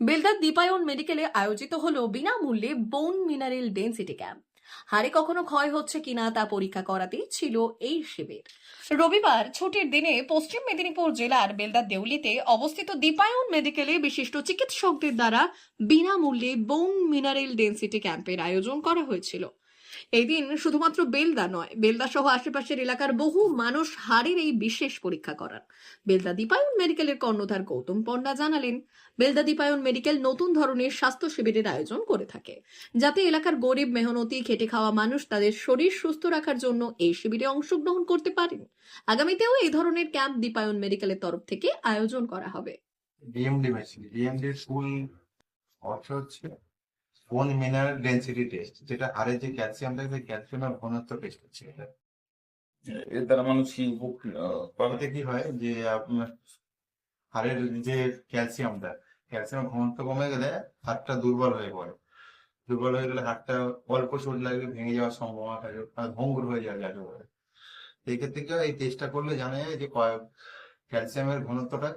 বেলদার দীপায়ন মেডিকেলে আয়োজিত হল বিনামূল্যে বোন মিনারেল ডেন্সিটি ক্যাম্প হারে কখনো ক্ষয় হচ্ছে কিনা তা পরীক্ষা করাতেই ছিল এই শিবির। রবিবার ছুটির দিনে পশ্চিম মেদিনীপুর জেলার বেলদার দেউলিতে অবস্থিত দীপায়ন মেডিকেলে বিশিষ্ট চিকিৎসকদের দ্বারা বিনামূল্যে বোন মিনারেল ডেন্সিটি ক্যাম্পের আয়োজন করা হয়েছিল। এই দিন শুধুমাত্র বেলদা নয়, বেলদা সহ আশেপাশের এলাকার বহু মানুষ হাড়ের এই বিশেষ পরীক্ষা করান। বেলদা দীপায়ন মেডিকেলের কর্ণধার গৌতম পণ্ডা জানালেন, বেলদা দীপায়ন মেডিকেল নতুন ধরনের স্বাস্থ্য শিবিরের আয়োজন করে থাকে, যাতে এলাকার গরিব মেহনতি, খেটে খাওয়া মানুষ তাদের শরীর সুস্থ রাখার জন্য এই শিবিরে অংশগ্রহণ করতে পারেন। আগামীতেও এই ধরনের ক্যাম্প দীপায়ন মেডিকেলের তরফ থেকে আয়োজন করা হবে। ডিএমডি মেশিন ডিএমডি ফুল অর্থ হচ্ছে কোন মিনারেল ডেন্সিটি টেস্ট যেটা হাড়ের যে ক্যালসিয়াম থাকে সেই ক্যালসিয়ামের ঘনত্ব টেস্ট হচ্ছে এটা। এর দ্বারা মানুষ কি এতে কি হয় যে আপনার হাড়ের যে ক্যালসিয়ামটা ক্যালসিয়ামের ঘনত্ব কমে গেলে হাড়টা দুর্বল হয়ে পড়ে। দুর্বল হয়ে গেলে হাড়টা অল্প চোট লাগলে ভেঙে যাওয়ার সম্ভাবনা থাকে ভঙ্গুর হয়ে যায় যাকে বলে এই ক্ষেত্রে কি এই টেস্টটা করলে জানা যায় যে ক্যালসিয়ামের ঘনত্বটা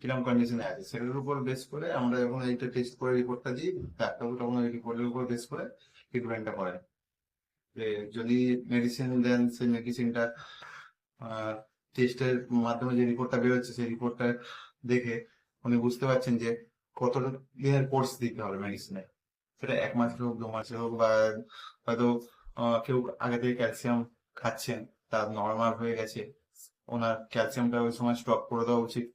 কীরকম কন্ডিশনে আছে। সেটার উপর বেস করে আমরা যখন এইটা টেস্ট করে রিপোর্টটা দিই। ডাক্তারবাবু তখন ওই রিপোর্টের উপর বেস করে ট্রিটমেন্টটা করেন। যদি মেডিসিন দেন সেই মেডিসিনটা টেস্টের মাধ্যমে যে রিপোর্টটা বেরোচ্ছে, সেই রিপোর্টটা দেখে উনি বুঝতে পারছেন যে কত দিনের কোর্স দিতে হবে মেডিসিনে সেটা এক মাসের হোক, দু মাসের হোক বা হয়তো কেউ আগে থেকে ক্যালসিয়াম খাচ্ছেন, তার নর্মাল হয়ে গেছে, ওনার ক্যালসিয়ামটা ওই সময় স্টক করে দেওয়া উচিত।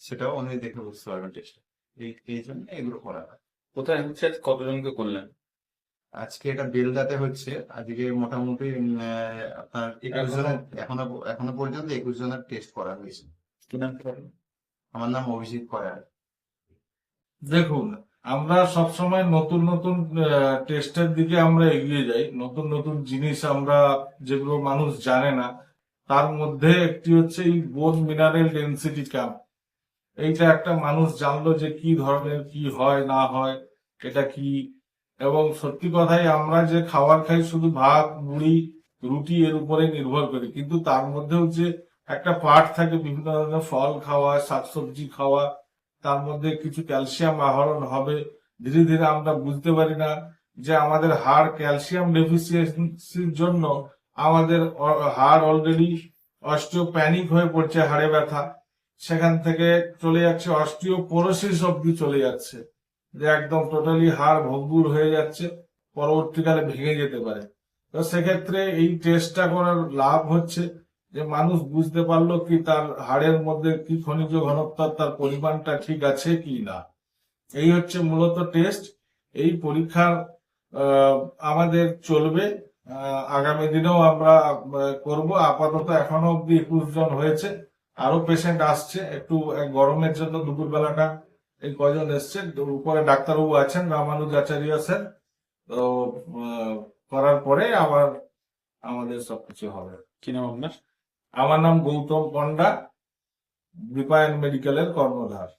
সেটাও উনি দেখে বুঝতে পারবেন টেস্টে এই এই জন্য এগুলো করা হয়। কোথায় হচ্ছে? কতজনকে করলেন? আজকে এটা বেলদাতে হচ্ছে। আজকে মোটামুটি আহ, আপনার একুশ জনের এখনও এখনও পর্যন্ত একুশ জনের টেস্ট করা হয়েছে। কি নাম আমার নাম অভিজিৎ কয়ার। দেখুন আমরা সবসময় নতুন নতুন টেস্টের দিকে আমরা এগিয়ে যাই। নতুন নতুন জিনিস আমরা যেগুলো মানুষ জানে না তার মধ্যে একটি হচ্ছে এই বোন মিনারেল ডেন্সিটি ক্যাম্প এইটা একটা মানুষ জানলো যে কি ধরনের, কি হয়, না হয়, এটা কি? এবং সত্যি কথাই আমরা যে খাবার খাই শুধু ভাত, মুড়ি, রুটি, এর উপরে নির্ভর করি। কিন্তু তার মধ্যেও যে একটা পার্ট থাকে বিভিন্ন ধরনের ফল খাওয়া, শাকসবজি খাওয়া, তার মধ্যে কিছু ক্যালসিয়াম আহরণ হবে। ধীরে ধীরে আমরা বুঝতে পারি না যে আমাদের হাড় ক্যালসিয়াম ডেফিসিয়েন্সির জন্য আমাদের হাড় অলরেডি অস্টিওপ্যানিক হয়ে পড়ছে, হাড়ে ব্যথা। সেখান থেকে চলে যাচ্ছে অস্টিওপোরোসিস অব্দি চলে যাচ্ছে। যে একদম টোটালি হাড় ভঙ্গুর হয়ে যাচ্ছে, পরবর্তীকালে ভেঙে যেতে পারে। তো সেক্ষেত্রে এই টেস্টটা করার লাভ হচ্ছে যে মানুষ বুঝতে পারল কি তার হাড়ের মধ্যে কি খনিজ ঘনত্ব, তার পরিমাণটা ঠিক আছে কি না। এই হচ্ছে মূলত টেস্ট এই পরীক্ষার আমাদের চলবে। আগামী দিনেও আমরা করব। আপাতত এখনও অব্দি একুশ জন হয়েছে। আরও পেশেন্ট আসছে একটু গরমের জন্য দুপুর বেলাটা এই কজন এসছে উপরে ডাক্তারবাবু আছেন রামানুজ আচার্য আছেন। তো করার পরে আবার আমাদের সবকিছু হবে। কি নাম আপনার? আমার নাম গৌতম পণ্ডা দীপায়ন মেডিকেলের কর্ণধার।